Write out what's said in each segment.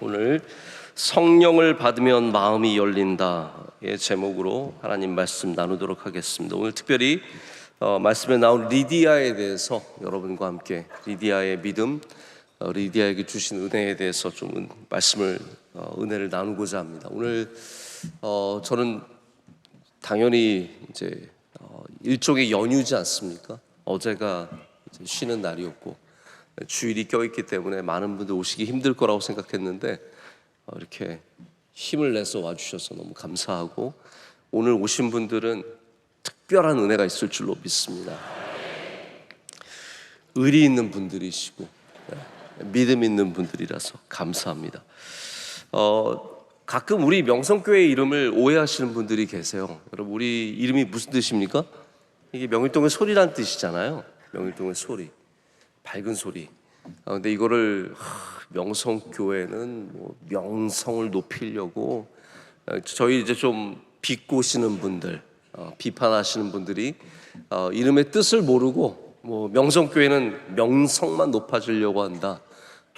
오늘 성령을 받으면 마음이 열린다의 제목으로 하나님 말씀 나누도록 하겠습니다. 오늘 특별히 어, 말씀에 나온 리디아에 대해서 여러분과 함께 리디아의 믿음, 어, 리디아에게 주신 은혜에 대해서 좀 은, 말씀을 어, 은혜를 나누고자 합니다. 오늘 어, 저는 당연히 이제 어, 일종의 연휴지 않습니까? 어제가 쉬는 날이었고 주일이 껴있기 때문에 많은 분들 오시기 힘들 거라고 생각했는데 어, 이렇게 힘을 내서 와주셔서 너무 감사하고 오늘 오신 분들은 특별한 은혜가 있을 줄로 믿습니다. 의리 있는 분들이시고 네, 믿음 있는 분들이라서 감사합니다. 어, 가끔 우리 명성교회 이름을 오해하시는 분들이 계세요. 여러분 우리 이름이 무슨 뜻입니까? 이게 명일동의 소리란 뜻이잖아요. 명일동의 소리, 밝은 소리. 아, 근데 이거를 하, 명성교회는 뭐 명성을 높이려고 어, 저희 이제 좀 비꼬시는 분들, 어, 비판하시는 분들이 어, 이름의 뜻을 모르고 뭐 명성교회는 명성만 높아지려고 한다.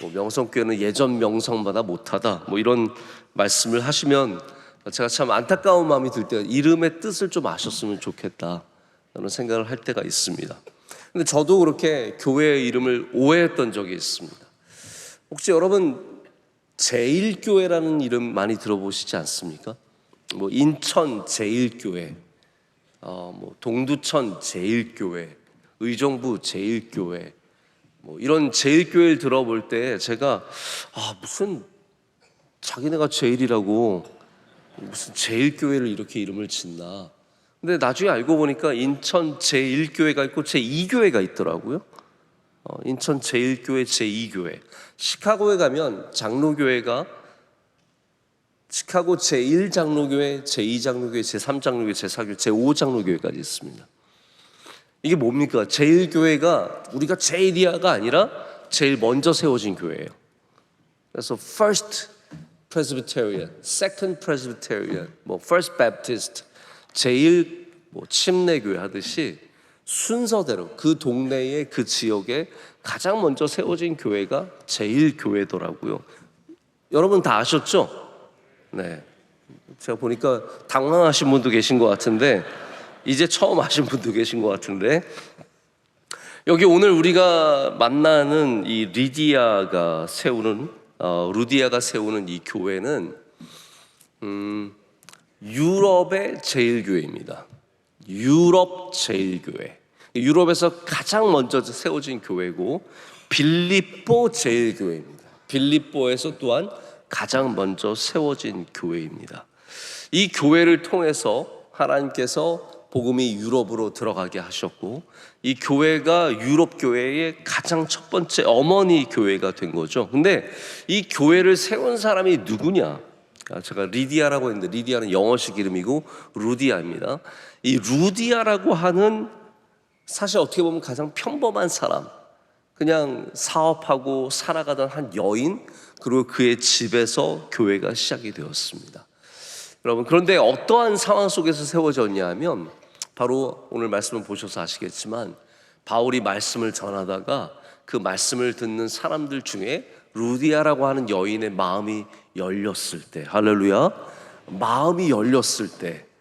뭐 명성교회는 예전 명성보다 못하다. 뭐 이런 말씀을 하시면 제가 참 안타까운 마음이 들 때가 이름의 뜻을 좀 아셨으면 좋겠다. 라는 생각을 할 때가 있습니다. 근데 저도 그렇게 교회의 이름을 오해했던 적이 있습니다. 혹시 여러분 제일교회라는 이름 많이 들어보시지 않습니까? 뭐 인천 제일교회, 어, 뭐 동두천 제일교회, 의정부 제일교회, 뭐 이런 제일교회를 들어볼 때 제가 아 무슨 자기네가 제일이라고 무슨 제일교회를 이렇게 이름을 짓나. 근데 나중에 알고 보니까 인천 제1교회가 있고 제2교회가 있더라고요. 어, 인천 제1교회, 제2교회. 시카고에 가면 장로교회가 시카고 제1장로교회, 제2장로교회, 제3장로교회, 제4교회, 제5장로교회까지 있습니다. 이게 뭡니까? 제1교회가 우리가 제일이야가 아니라 제일 먼저 세워진 교회예요. 그래서 first Presbyterian, second Presbyterian, 뭐 first Baptist, 제일 뭐 침례교회 하듯이 순서대로 그 동네의 그 지역에 가장 먼저 세워진 교회가 제일 교회더라고요. 여러분 다 아셨죠? 네. 제가 보니까 당황하신 분도 계신 것 같은데 이제 처음 아신 분도 계신 것 같은데 여기 오늘 우리가 만나는 이 리디아가 세우는 어, 루디아가 세우는 이 교회는 음, 유럽의 제일교회입니다. 유럽 제일교회. 유럽에서 가장 먼저 세워진 교회고 빌립보 제일교회입니다. 빌립보에서 또한 가장 먼저 세워진 교회입니다. 이 교회를 통해서 하나님께서 복음이 유럽으로 들어가게 하셨고 이 교회가 유럽 교회의 가장 첫 번째 어머니 교회가 된 거죠. 근데 이 교회를 세운 사람이 누구냐? 아, 제가 리디아라고 했는데 리디아는 영어식 이름이고 루디아입니다. 이 루디아라고 하는 사실 어떻게 보면 가장 평범한 사람, 그냥 사업하고 살아가던 한 여인 그리고 그의 집에서 교회가 시작이 되었습니다. 여러분 그런데 어떠한 상황 속에서 세워졌냐 하면 바로 오늘 말씀을 보셔서 아시겠지만 바울이 말씀을 전하다가 그 말씀을 듣는 사람들 중에 루디아라고 하는 여인의 마음이 열렸을 때 할렐루야 마음이 열렸을 때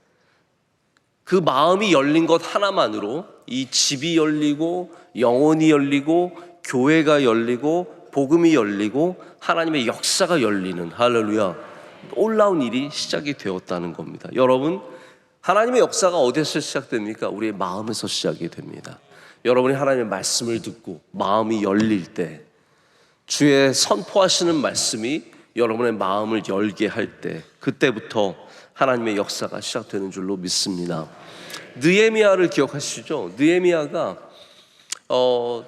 그 마음이 열린 것 하나만으로 이 집이 열리고 영혼이 열리고 교회가 열리고 복음이 열리고 하나님의 역사가 열리는 할렐루야 놀라운 일이 시작이 되었다는 겁니다. 여러분 하나님의 역사가 어디서 시작됩니까? 우리의 마음에서 시작이 됩니다. 여러분이 하나님의 말씀을 듣고 마음이 열릴 때 주의 선포하시는 말씀이 여러분의 마음을 열게 할 때 그때부터 하나님의 역사가 시작되는 줄로 믿습니다. 느에미아를 기억하시죠? 느에미아가 어,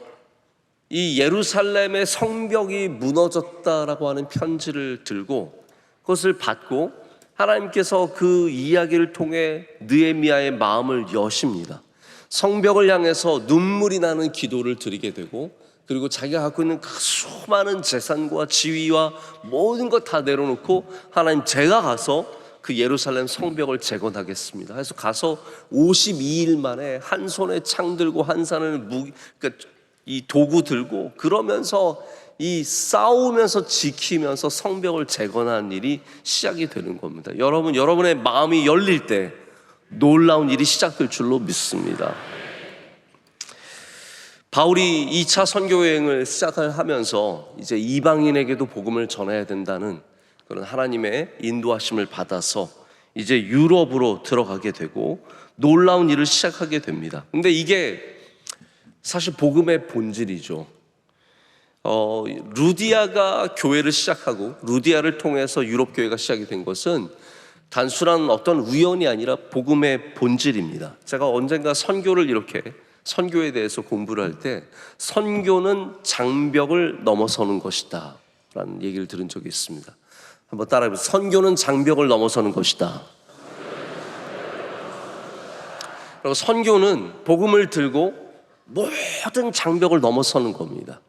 이 예루살렘의 성벽이 무너졌다라고 하는 편지를 들고 그것을 받고 하나님께서 그 이야기를 통해 느에미아의 마음을 여십니다. 성벽을 향해서 눈물이 나는 기도를 드리게 되고 그리고 자기가 갖고 있는 그 수많은 재산과 지위와 모든 것 다 내려놓고 하나님 제가 가서 그 예루살렘 성벽을 재건하겠습니다. 그래서 가서 52일 만에 한 손에 창 들고 한 손에 무기 그러니까 이 도구 들고 그러면서 이 싸우면서 지키면서 성벽을 재건하는 일이 시작이 되는 겁니다. 여러분, 여러분의 마음이 열릴 때 놀라운 일이 시작될 줄로 믿습니다. 바울이 2차 선교 여행을 시작을 하면서 이제 이방인에게도 복음을 전해야 된다는 그런 하나님의 인도하심을 받아서 이제 유럽으로 들어가게 되고 놀라운 일을 시작하게 됩니다. 근데 이게 사실 복음의 본질이죠. 어, 루디아가 교회를 시작하고 루디아를 통해서 유럽 교회가 시작이 된 것은 단순한 어떤 우연이 아니라 복음의 본질입니다. 제가 언젠가 선교를 이렇게 선교에 대해서 공부를 할 때 선교는 장벽을 넘어서는 것이다 라는 얘기를 들은 적이 있습니다. 한번 따라해 보세요. 선교는 장벽을 넘어서는 것이다. 그리고 선교는 복음을 들고 모든 장벽을 넘어서는 겁니다.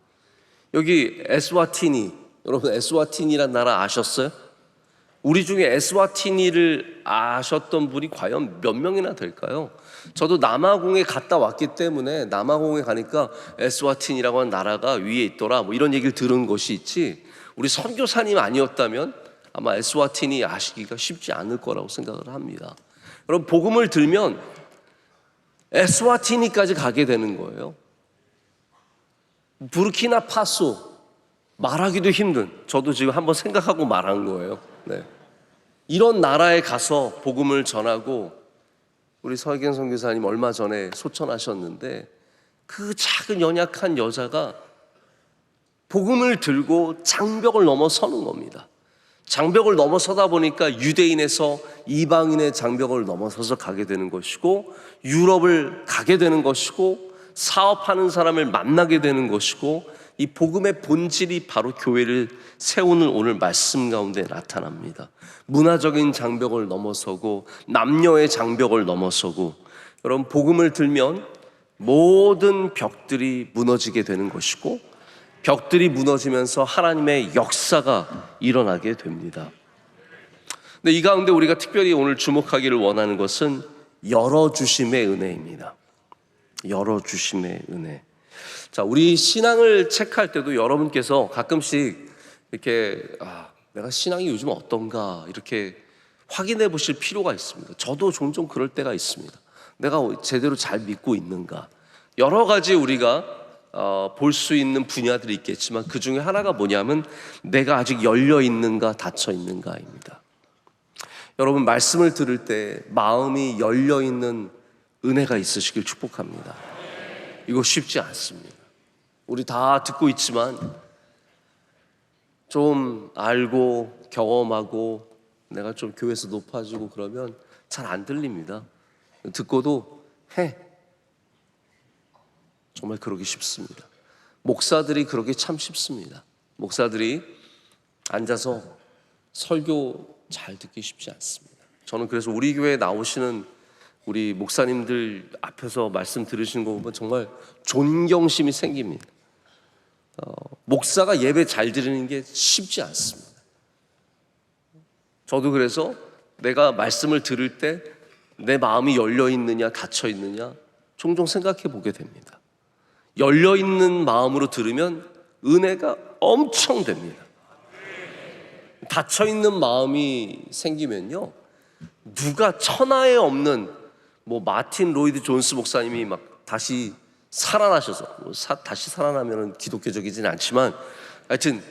여기 에스와티니 여러분 에스와티니란 나라 아셨어요? 우리 중에 에스와티니를 아셨던 분이 과연 몇 명이나 될까요? 저도 남아공에 갔다 왔기 때문에 남아공에 가니까 에스와티니라고 하는 나라가 위에 있더라 뭐 이런 얘기를 들은 것이 있지 우리 선교사님 아니었다면 아마 에스와티니 아시기가 쉽지 않을 거라고 생각을 합니다. 여러분 복음을 들면 에스와티니까지 가게 되는 거예요. 부르키나 파소 말하기도 힘든 저도 지금 한번 생각하고 말한 거예요. 네. 이런 나라에 가서 복음을 전하고 우리 서혜경 선교사님 얼마 전에 소천하셨는데 그 작은 연약한 여자가 복음을 들고 장벽을 넘어서는 겁니다. 장벽을 넘어서다 보니까 유대인에서 이방인의 장벽을 넘어서서 가게 되는 것이고 유럽을 가게 되는 것이고 사업하는 사람을 만나게 되는 것이고 이 복음의 본질이 바로 교회를 세우는 오늘 말씀 가운데 나타납니다. 문화적인 장벽을 넘어서고 남녀의 장벽을 넘어서고 여러분 복음을 들면 모든 벽들이 무너지게 되는 것이고 벽들이 무너지면서 하나님의 역사가 일어나게 됩니다. 근데 이 가운데 우리가 특별히 오늘 주목하기를 원하는 것은 열어주심의 은혜입니다. 열어주심의 은혜. 자, 우리 신앙을 체크할 때도 여러분께서 가끔씩 이렇게, 아, 내가 신앙이 요즘 어떤가, 이렇게 확인해 보실 필요가 있습니다. 저도 종종 그럴 때가 있습니다. 내가 제대로 잘 믿고 있는가. 여러 가지 우리가 어, 볼 수 있는 분야들이 있겠지만 그 중에 하나가 뭐냐면 내가 아직 열려 있는가 닫혀 있는가입니다. 여러분 말씀을 들을 때 마음이 열려 있는 은혜가 있으시길 축복합니다. 이거 쉽지 않습니다. 우리 다 듣고 있지만 좀 알고 경험하고 내가 좀 교회에서 높아지고 그러면 잘 안 들립니다. 듣고도 해. 정말 그러기 쉽습니다. 목사들이 그러기 참 쉽습니다. 목사들이 앉아서 설교 잘 듣기 쉽지 않습니다. 저는 그래서 우리 교회에 나오시는 우리 목사님들 앞에서 말씀 들으시는 거 보면 정말 존경심이 생깁니다. 어, 목사가 예배 잘 드리는 게 쉽지 않습니다. 저도 그래서 내가 말씀을 들을 때 내 마음이 열려 있느냐 닫혀 있느냐 종종 생각해 보게 됩니다. 열려 있는 마음으로 들으면 은혜가 엄청 됩니다. 닫혀 있는 마음이 생기면요. 누가 천하에 없는 뭐 마틴 로이드 존스 목사님이 막 다시 살아나셔서 뭐 사, 다시 살아나면은 기독교적이진 않지만 하여튼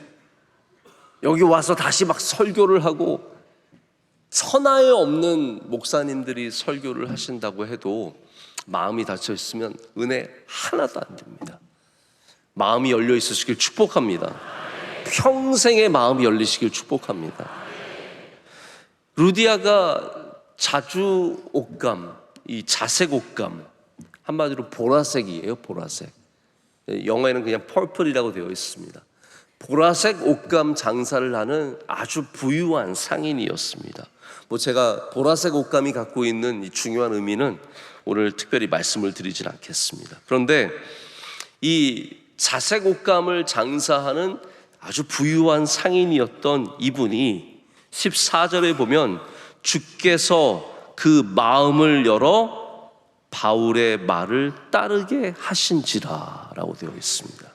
여기 와서 다시 막 설교를 하고 천하에 없는 목사님들이 설교를 하신다고 해도 마음이 닫혀 있으면 은혜 하나도 안 됩니다. 마음이 열려 있으시길 축복합니다. 평생의 마음이 열리시길 축복합니다. 루디아가 자주 옷감, 이 자색 옷감, 한마디로 보라색이에요, 보라색. 영어에는 그냥 펄플이라고 되어 있습니다. 보라색 옷감 장사를 하는 아주 부유한 상인이었습니다. 뭐 제가 보라색 옷감이 갖고 있는 이 중요한 의미는 오늘 특별히 말씀을 드리진 않겠습니다. 그런데 이 자색 옷감을 장사하는 아주 부유한 상인이었던 이분이 14절에 보면 주께서 그 마음을 열어 바울의 말을 따르게 하신지라라고 되어 있습니다.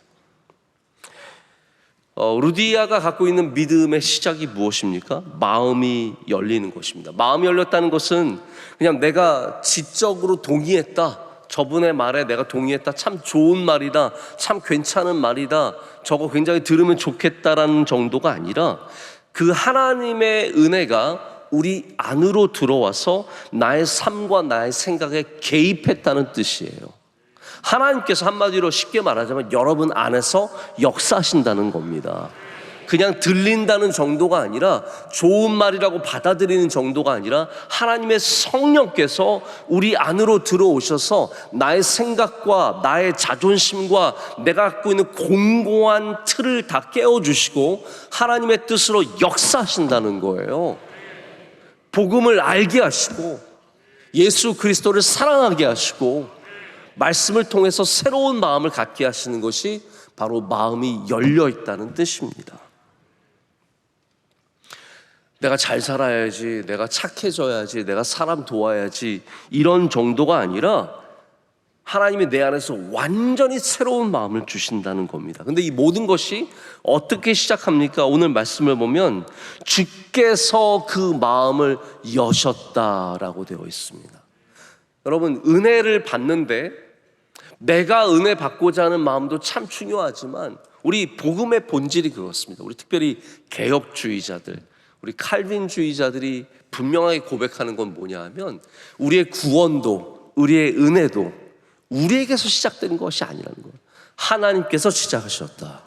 어, 루디아가 갖고 있는 믿음의 시작이 무엇입니까? 마음이 열리는 것입니다. 마음이 열렸다는 것은 그냥 내가 지적으로 동의했다. 저분의 말에 내가 동의했다. 참 좋은 말이다. 참 괜찮은 말이다. 저거 굉장히 들으면 좋겠다라는 정도가 아니라 그 하나님의 은혜가 우리 안으로 들어와서 나의 삶과 나의 생각에 개입했다는 뜻이에요. 하나님께서 한마디로 쉽게 말하자면 여러분 안에서 역사하신다는 겁니다. 그냥 들린다는 정도가 아니라 좋은 말이라고 받아들이는 정도가 아니라 하나님의 성령께서 우리 안으로 들어오셔서 나의 생각과 나의 자존심과 내가 갖고 있는 공고한 틀을 다 깨워주시고 하나님의 뜻으로 역사하신다는 거예요. 복음을 알게 하시고 예수 그리스도를 사랑하게 하시고 말씀을 통해서 새로운 마음을 갖게 하시는 것이 바로 마음이 열려 있다는 뜻입니다. 내가 잘 살아야지, 내가 착해져야지, 내가 사람 도와야지, 이런 정도가 아니라 하나님이 내 안에서 완전히 새로운 마음을 주신다는 겁니다. 근데 이 모든 것이 어떻게 시작합니까? 오늘 말씀을 보면 주께서 그 마음을 여셨다라고 되어 있습니다. 여러분, 은혜를 받는데 내가 은혜 받고자 하는 마음도 참 중요하지만 우리 복음의 본질이 그렇습니다. 우리 특별히 개혁주의자들, 우리 칼빈주의자들이 분명하게 고백하는 건 뭐냐 하면 우리의 구원도 우리의 은혜도 우리에게서 시작된 것이 아니라는 거예요. 하나님께서 시작하셨다.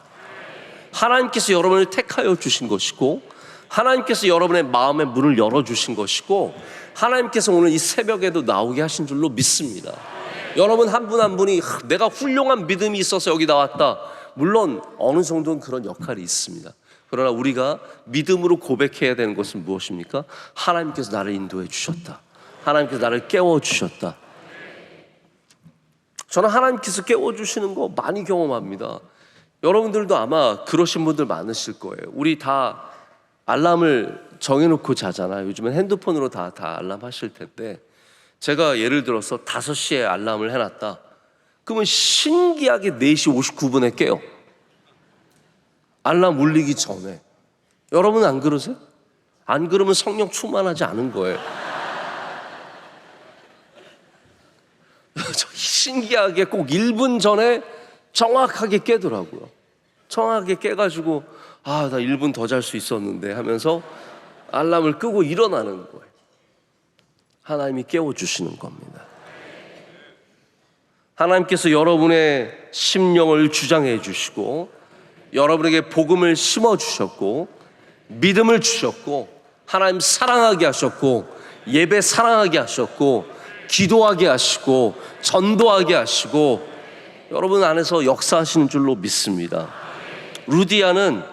하나님께서 여러분을 택하여 주신 것이고 하나님께서 여러분의 마음의 문을 열어 주신 것이고 하나님께서 오늘 이 새벽에도 나오게 하신 줄로 믿습니다. 여러분 한 분한 분이 하, 내가 훌륭한 믿음이 있어서 여기 나왔다. 물론 어느 정도는 그런 역할이 있습니다. 그러나 우리가 믿음으로 고백해야 되는 것은 무엇입니까? 하나님께서 나를 인도해 주셨다. 하나님께서 나를 깨워 주셨다. 저는 하나님께서 깨워 주시는 거 많이 경험합니다. 여러분들도 아마 그러신 분들 많으실 거예요. 우리 다 알람을 정해놓고 자잖아요. 요즘엔 핸드폰으로 다, 다 알람 하실 텐데 제가 예를 들어서 5시에 알람을 해놨다. 그러면 신기하게 4시 59분에 깨요. 알람 울리기 전에. 여러분 안 그러세요? 안 그러면 성령 충만하지 않은 거예요. 저 신기하게 꼭 1분 전에 정확하게 깨더라고요. 정확하게 깨가지고, 아, 나 1분 더 잘 수 있었는데 하면서 알람을 끄고 일어나는 거예요. 하나님이 깨워주시는 겁니다. 하나님께서 여러분의 심령을 주장해 주시고, 여러분에게 복음을 심어 주셨고, 믿음을 주셨고, 하나님 사랑하게 하셨고, 예배 사랑하게 하셨고, 기도하게 하시고, 전도하게 하시고, 여러분 안에서 역사하시는 줄로 믿습니다. 루디아는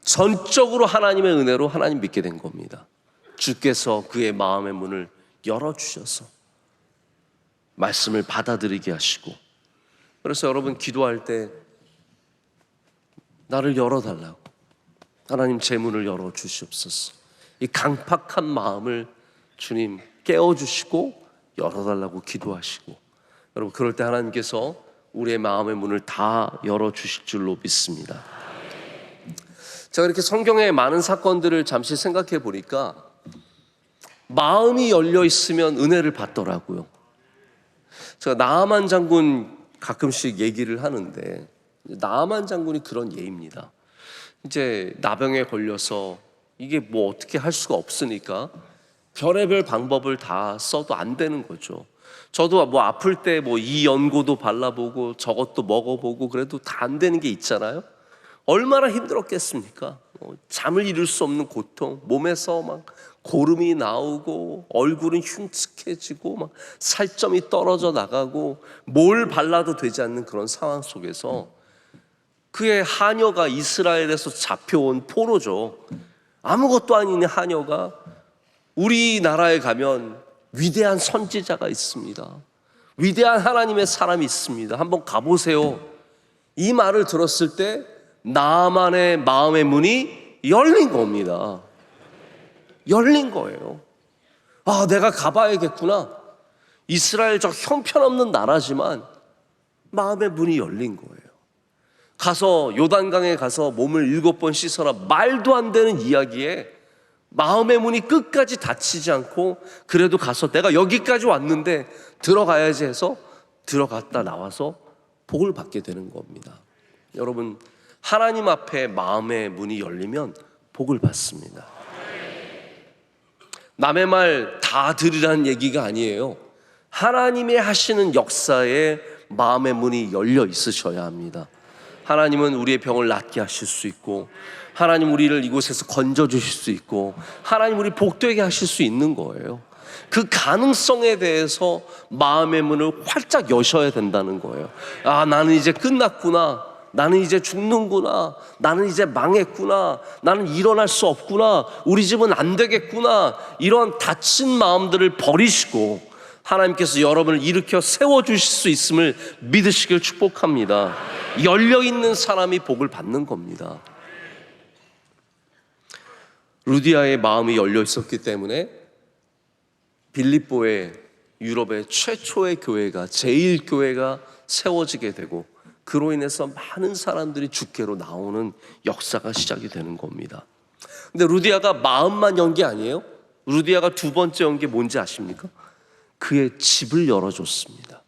전적으로 하나님의 은혜로 하나님 믿게 된 겁니다. 주께서 그의 마음의 문을 열어주셔서 말씀을 받아들이게 하시고, 그래서 여러분 기도할 때 나를 열어달라고. 하나님 제 문을 열어주시옵소서. 이 강팍한 마음을 주님 깨워주시고 열어달라고 기도하시고 여러분 그럴 때 하나님께서 우리의 마음의 문을 다 열어 주실 줄로 믿습니다. 제가 이렇게 성경의 많은 사건들을 잠시 생각해 보니까 마음이 열려 있으면 은혜를 받더라고요. 제가 나아만 장군 가끔씩 얘기를 하는데 나아만 장군이 그런 예입니다. 이제 나병에 걸려서 이게 뭐 어떻게 할 수가 없으니까 별의별 방법을 다 써도 안 되는 거죠. 저도 뭐 아플 때 뭐 이 연고도 발라보고 저것도 먹어보고 그래도 다 안 되는 게 있잖아요. 얼마나 힘들었겠습니까? 어, 잠을 이룰 수 없는 고통, 몸에서 막 고름이 나오고 얼굴은 흉측해지고 막 살점이 떨어져 나가고 뭘 발라도 되지 않는 그런 상황 속에서 그의 하녀가 이스라엘에서 잡혀온 포로죠. 아무것도 아닌 하녀가 우리나라에 가면 위대한 선지자가 있습니다. 위대한 하나님의 사람이 있습니다. 한번 가보세요. 이 말을 들었을 때 나만의 마음의 문이 열린 겁니다. 열린 거예요. 아, 내가 가봐야겠구나. 이스라엘 저 형편없는 나라지만 마음의 문이 열린 거예요. 가서 요단강에 가서 몸을 일곱 번 씻어라 말도 안 되는 이야기에 마음의 문이 끝까지 닫히지 않고 그래도 가서 내가 여기까지 왔는데 들어가야지 해서 들어갔다 나와서 복을 받게 되는 겁니다. 여러분 하나님 앞에 마음의 문이 열리면 복을 받습니다. 남의 말 다 들으라는 얘기가 아니에요. 하나님의 하시는 역사에 마음의 문이 열려 있으셔야 합니다. 하나님은 우리의 병을 낫게 하실 수 있고, 하나님 우리를 이곳에서 건져 주실 수 있고, 하나님 우리 복되게 하실 수 있는 거예요. 그 가능성에 대해서 마음의 문을 활짝 여셔야 된다는 거예요. 아, 나는 이제 끝났구나. 나는 이제 죽는구나. 나는 이제 망했구나. 나는 일어날 수 없구나. 우리 집은 안 되겠구나. 이런 다친 마음들을 버리시고 하나님께서 여러분을 일으켜 세워 주실 수 있음을 믿으시길 축복합니다. 열려 있는 사람이 복을 받는 겁니다. 루디아의 마음이 열려 있었기 때문에 빌립보의 유럽의 최초의 교회가 제일 교회가 세워지게 되고 그로 인해서 많은 사람들이 주께로 나오는 역사가 시작이 되는 겁니다. 근데 루디아가 마음만 연게 아니에요. 루디아가 두 번째 연게 뭔지 아십니까? 그의 집을 열어줬습니다.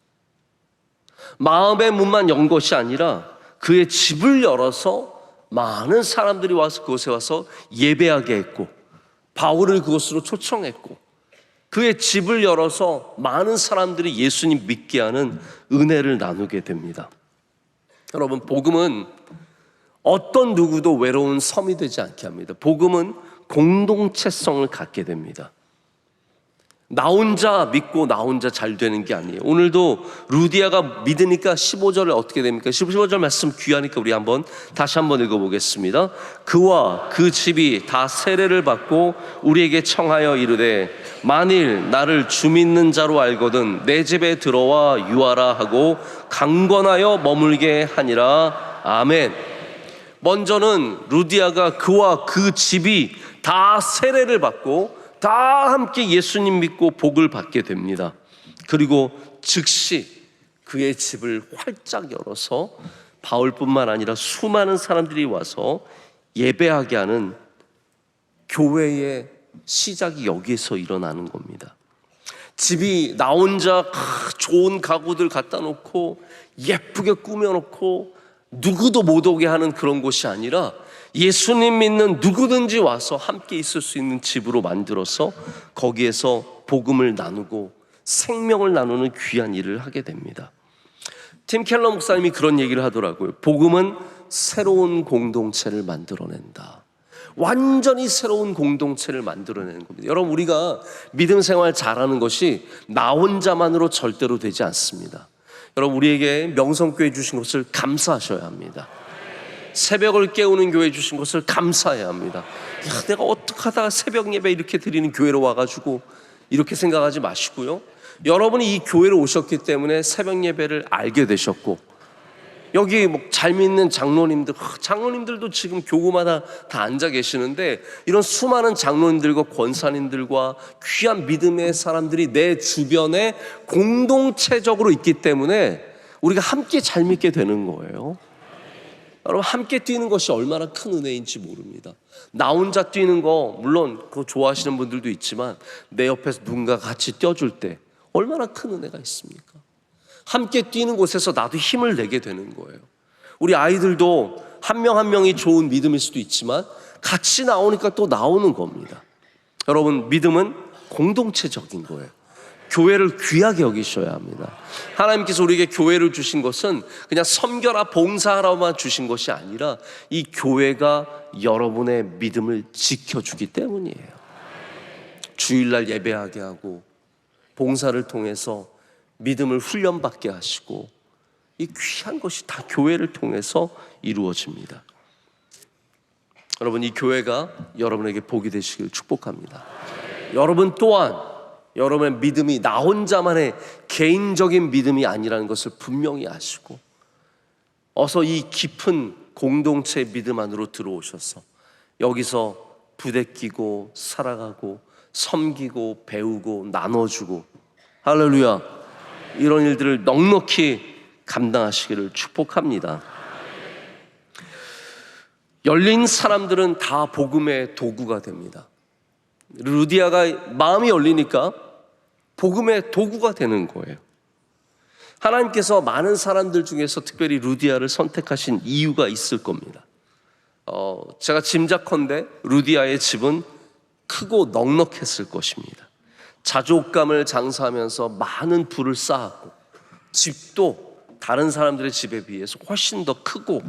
마음의 문만 연 것이 아니라 그의 집을 열어서 많은 사람들이 와서 그곳에 와서 예배하게 했고 바울을 그곳으로 초청했고 그의 집을 열어서 많은 사람들이 예수님 믿게 하는 은혜를 나누게 됩니다. 여러분, 복음은 어떤 누구도 외로운 섬이 되지 않게 합니다. 복음은 공동체성을 갖게 됩니다. 나 혼자 믿고 나 혼자 잘 되는 게 아니에요. 오늘도 루디아가 믿으니까 15절에 어떻게 됩니까? 15절 말씀 귀하니까 우리 한번 다시 한번 읽어보겠습니다. 그와 그 집이 다 세례를 받고 우리에게 청하여 이르되 만일 나를 주 믿는 자로 알거든 내 집에 들어와 유하라 하고 강권하여 머물게 하니라. 아멘. 먼저는 루디아가 그와 그 집이 다 세례를 받고 다 함께 예수님 믿고 복을 받게 됩니다. 그리고 즉시 그의 집을 활짝 열어서 바울뿐만 아니라 수많은 사람들이 와서 예배하게 하는 교회의 시작이 여기에서 일어나는 겁니다. 집이 나 혼자 좋은 가구들 갖다 놓고 예쁘게 꾸며놓고 누구도 못 오게 하는 그런 곳이 아니라 예수님 믿는 누구든지 와서 함께 있을 수 있는 집으로 만들어서 거기에서 복음을 나누고 생명을 나누는 귀한 일을 하게 됩니다. 팀 켈러 목사님이 그런 얘기를 하더라고요. 복음은 새로운 공동체를 만들어낸다. 완전히 새로운 공동체를 만들어내는 겁니다. 여러분, 우리가 믿음 생활 잘하는 것이 나 혼자만으로 절대로 되지 않습니다. 여러분, 우리에게 명성교회 주신 것을 감사하셔야 합니다. 새벽을 깨우는 교회 주신 것을 감사해야 합니다. 야, 내가 어떻게 하다가 새벽 예배 이렇게 드리는 교회로 와가지고 이렇게 생각하지 마시고요. 여러분이 이 교회로 오셨기 때문에 새벽 예배를 알게 되셨고 여기 뭐 잘 믿는 장로님들, 장로님들도 지금 교구마다 다 앉아 계시는데 이런 수많은 장로님들과 권사님들과 귀한 믿음의 사람들이 내 주변에 공동체적으로 있기 때문에 우리가 함께 잘 믿게 되는 거예요. 여러분 함께 뛰는 것이 얼마나 큰 은혜인지 모릅니다. 나 혼자 뛰는 거 물론 그거 좋아하시는 분들도 있지만 내 옆에서 누군가 같이 뛰어줄 때 얼마나 큰 은혜가 있습니까? 함께 뛰는 곳에서 나도 힘을 내게 되는 거예요. 우리 아이들도 한 명한 명이 좋은 믿음일 수도 있지만 같이 나오니까 또 나오는 겁니다. 여러분 믿음은 공동체적인 거예요. 교회를 귀하게 여기셔야 합니다. 하나님께서 우리에게 교회를 주신 것은 그냥 섬겨라 봉사하라만 주신 것이 아니라 이 교회가 여러분의 믿음을 지켜주기 때문이에요. 주일날 예배하게 하고 봉사를 통해서 믿음을 훈련받게 하시고 이 귀한 것이 다 교회를 통해서 이루어집니다. 여러분 이 교회가 여러분에게 복이 되시길 축복합니다. 여러분 또한 여러분의 믿음이 나 혼자만의 개인적인 믿음이 아니라는 것을 분명히 아시고 어서 이 깊은 공동체 믿음 안으로 들어오셔서 여기서 부대끼고 살아가고 섬기고 배우고 나눠주고 할렐루야 이런 일들을 넉넉히 감당하시기를 축복합니다. 열린 사람들은 다 복음의 도구가 됩니다. 루디아가 마음이 열리니까 복음의 도구가 되는 거예요. 하나님께서 많은 사람들 중에서 특별히 루디아를 선택하신 이유가 있을 겁니다. 어, 제가 짐작컨대 루디아의 집은 크고 넉넉했을 것입니다. 자족감을 장사하면서 많은 부를 쌓았고 집도 다른 사람들의 집에 비해서 훨씬 더 크고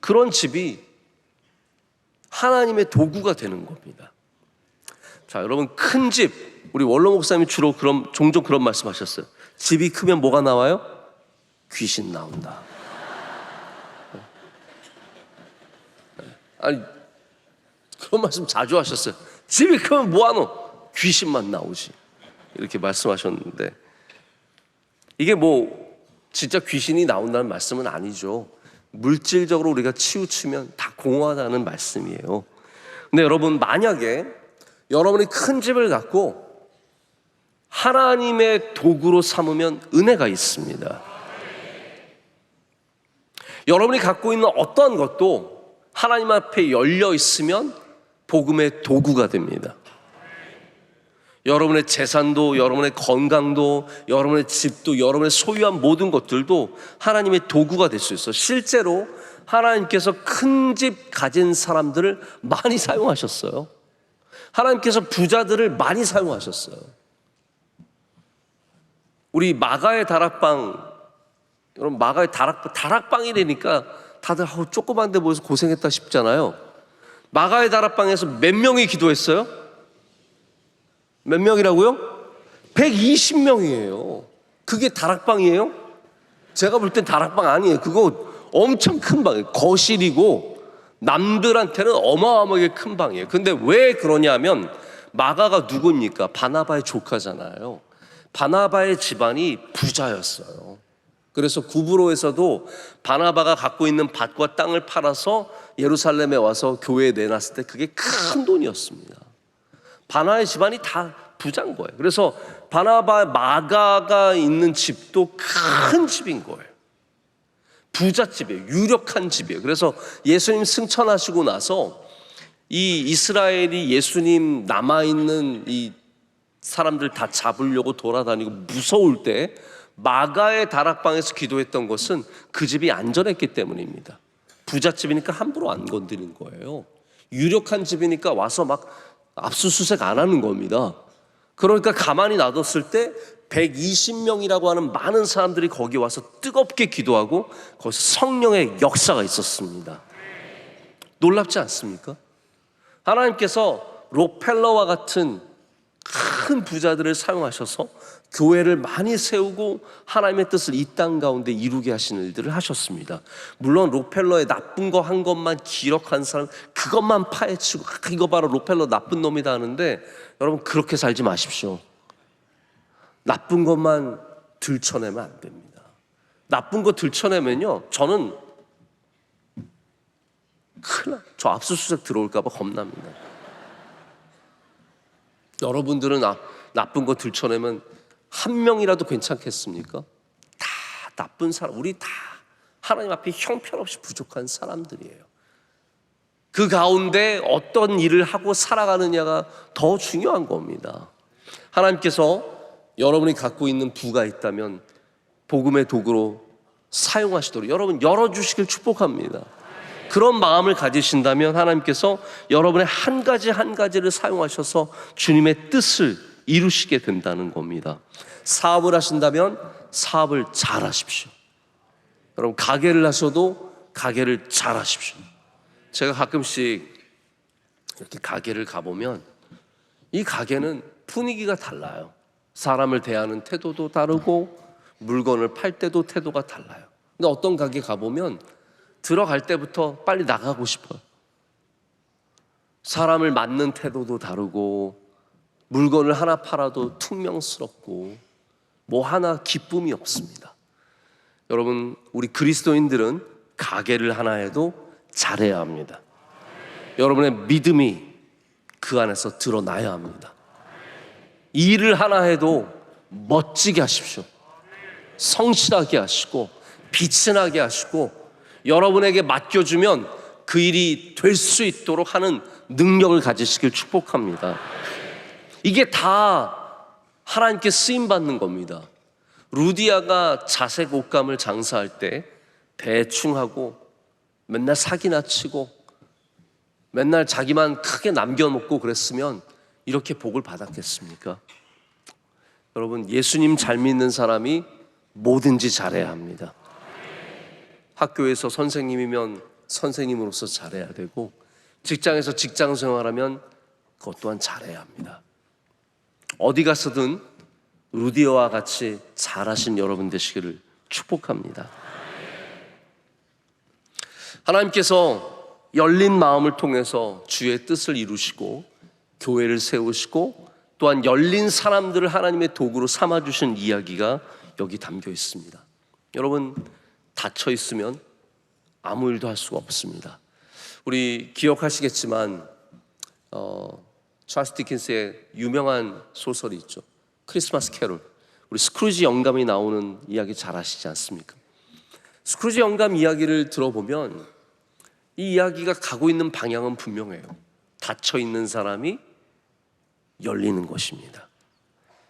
그런 집이 하나님의 도구가 되는 겁니다. 자, 여러분 큰 집, 우리 원로 목사님이 주로 그런 종종 그런 말씀하셨어요. 집이 크면 뭐가 나와요? 귀신 나온다. 아니 그런 말씀 자주 하셨어요. 집이 크면 뭐하노? 귀신만 나오지. 이렇게 말씀하셨는데 이게 뭐 진짜 귀신이 나온다는 말씀은 아니죠. 물질적으로 우리가 치우치면 다 공허하다는 말씀이에요. 근데 여러분 만약에 여러분이 큰 집을 갖고 하나님의 도구로 삼으면 은혜가 있습니다. 여러분이 갖고 있는 어떠한 것도 하나님 앞에 열려 있으면 복음의 도구가 됩니다. 여러분의 재산도, 여러분의 건강도, 여러분의 집도, 여러분의 소유한 모든 것들도 하나님의 도구가 될 수 있어. 실제로 하나님께서 큰 집 가진 사람들을 많이 사용하셨어요. 하나님께서 부자들을 많이 사용하셨어요. 우리 마가의 다락방, 여러분 마가의 다락 다락방이라니까 다들 아우 조그만데 모여서 고생했다 싶잖아요. 마가의 다락방에서 몇 명이 기도했어요? 몇 명이라고요? 120명이에요. 그게 다락방이에요? 제가 볼 땐 다락방 아니에요. 그거 엄청 큰 방이에요. 거실이고 남들한테는 어마어마하게 큰 방이에요. 근데 왜 그러냐면 마가가 누굽니까? 바나바의 조카잖아요. 바나바의 집안이 부자였어요. 그래서 구브로에서도 바나바가 갖고 있는 밭과 땅을 팔아서 예루살렘에 와서 교회에 내놨을 때 그게 큰 돈이었습니다. 바나의 집안이 다 부자인 거예요. 그래서 바나바 마가가 있는 집도 큰 집인 거예요. 부잣집이에요. 유력한 집이에요. 그래서 예수님 승천하시고 나서 이 이스라엘이 예수님 남아있는 이 사람들 다 잡으려고 돌아다니고 무서울 때 마가의 다락방에서 기도했던 것은 그 집이 안전했기 때문입니다. 부잣집이니까 함부로 안 건드린 거예요. 유력한 집이니까 와서 막 압수수색 안 하는 겁니다. 그러니까 가만히 놔뒀을 때 120명이라고 하는 많은 사람들이 거기 와서 뜨겁게 기도하고 거기서 성령의 역사가 있었습니다. 놀랍지 않습니까? 하나님께서 록펠러와 같은 큰 부자들을 사용하셔서 교회를 많이 세우고 하나님의 뜻을 이 땅 가운데 이루게 하시는 일들을 하셨습니다. 물론 록펠러의 나쁜 거 한 것만 기록한 사람 그것만 파헤치고 아, 이거 봐라 록펠러 나쁜 놈이다 하는데 여러분 그렇게 살지 마십시오. 나쁜 것만 들춰내면 안 됩니다. 나쁜 거 들춰내면요 저는 나. 저 압수수색 들어올까봐 겁납니다. 여러분들은 나, 나쁜 거 들춰내면 한 명이라도 괜찮겠습니까? 다 나쁜 사람, 우리 다 하나님 앞에 형편없이 부족한 사람들이에요. 그 가운데 어떤 일을 하고 살아가느냐가 더 중요한 겁니다. 하나님께서 여러분이 갖고 있는 부가 있다면 복음의 도구로 사용하시도록 여러분 열어주시길 축복합니다. 그런 마음을 가지신다면 하나님께서 여러분의 한 가지 한 가지를 사용하셔서 주님의 뜻을 이루시게 된다는 겁니다. 사업을 하신다면 사업을 잘 하십시오. 여러분, 가게를 하셔도 가게를 잘 하십시오. 제가 가끔씩 이렇게 가게를 가보면 이 가게는 분위기가 달라요. 사람을 대하는 태도도 다르고 물건을 팔 때도 태도가 달라요. 근데 어떤 가게 가보면 들어갈 때부터 빨리 나가고 싶어요. 사람을 맞는 태도도 다르고 물건을 하나 팔아도 퉁명스럽고 뭐 하나 기쁨이 없습니다. 여러분, 우리 그리스도인들은 가게를 하나 해도 잘해야 합니다. 여러분의 믿음이 그 안에서 드러나야 합니다. 일을 하나 해도 멋지게 하십시오. 성실하게 하시고 빛이 나게 하시고 여러분에게 맡겨주면 그 일이 될 수 있도록 하는 능력을 가지시길 축복합니다. 이게 다 하나님께 쓰임 받는 겁니다. 루디아가 자색 옷감을 장사할 때 대충 하고 맨날 사기나 치고 맨날 자기만 크게 남겨먹고 그랬으면 이렇게 복을 받았겠습니까? 여러분 예수님 잘 믿는 사람이 뭐든지 잘해야 합니다. 학교에서 선생님이면 선생님으로서 잘해야 되고 직장에서 직장 생활하면 그것 또한 잘해야 합니다. 어디 가서든 루디어와 같이 잘하신 여러분 되시기를 축복합니다. 하나님께서 열린 마음을 통해서 주의 뜻을 이루시고 교회를 세우시고 또한 열린 사람들을 하나님의 도구로 삼아 주신 이야기가 여기 담겨 있습니다. 여러분 닫혀 있으면 아무 일도 할 수가 없습니다. 우리 기억하시겠지만 어, 찰스 디킨스의 유명한 소설이 있죠. 크리스마스 캐롤. 우리 스크루지 영감이 나오는 이야기 잘 아시지 않습니까? 스크루지 영감 이야기를 들어보면 이 이야기가 가고 있는 방향은 분명해요. 닫혀 있는 사람이 열리는 것입니다.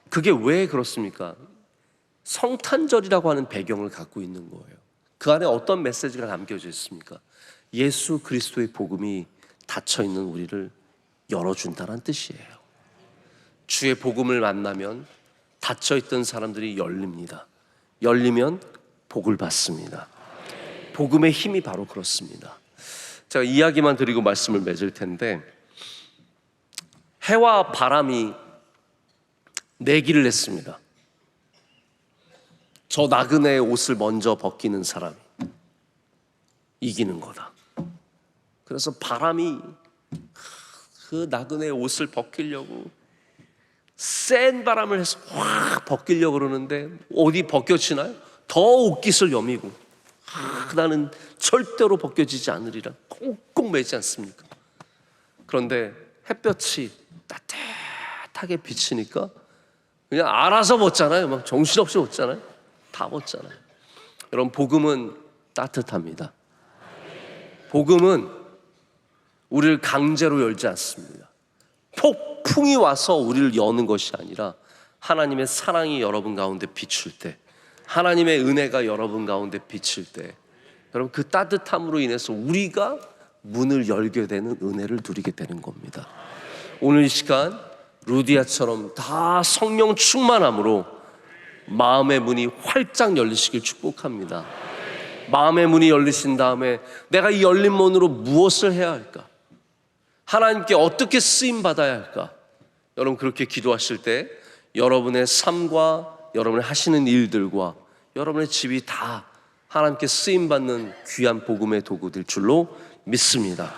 그게 왜 그렇습니까? 성탄절이라고 하는 배경을 갖고 있는 거예요. 그 안에 어떤 메시지가 담겨져 있습니까? 예수 그리스도의 복음이 닫혀 있는 우리를 열어준다는 뜻이에요. 주의 복음을 만나면 닫혀 있던 사람들이 열립니다. 열리면 복을 받습니다. 복음의 힘이 바로 그렇습니다. 제가 이야기만 드리고 말씀을 맺을 텐데 해와 바람이 내기를 했습니다. 저 나그네의 옷을 먼저 벗기는 사람이 이기는 거다. 그래서 바람이 그 나그네의 옷을 벗기려고 센 바람을 해서 확 벗기려고 그러는데 어디 벗겨지나요? 더 옷깃을 여미고 아, 나는 절대로 벗겨지지 않으리라 꽁꽁 매지 않습니까? 그런데 햇볕이 따뜻하게 비치니까 그냥 알아서 벗잖아요. 막 정신없이 벗잖아요. 다 벗잖아요. 여러분 복음은 따뜻합니다. 복음은 우리를 강제로 열지 않습니다. 폭풍이 와서 우리를 여는 것이 아니라 하나님의 사랑이 여러분 가운데 비출 때, 하나님의 은혜가 여러분 가운데 비칠 때, 여러분 그 따뜻함으로 인해서 우리가 문을 열게 되는 은혜를 누리게 되는 겁니다. 오늘 이 시간 루디아처럼 다 성령 충만함으로 마음의 문이 활짝 열리시길 축복합니다. 마음의 문이 열리신 다음에 내가 이 열린 문으로 무엇을 해야 할까? 하나님께 어떻게 쓰임 받아야 할까? 여러분 그렇게 기도하실 때 여러분의 삶과 여러분의 하시는 일들과 여러분의 집이 다 하나님께 쓰임 받는 귀한 복음의 도구 될 줄로 믿습니다.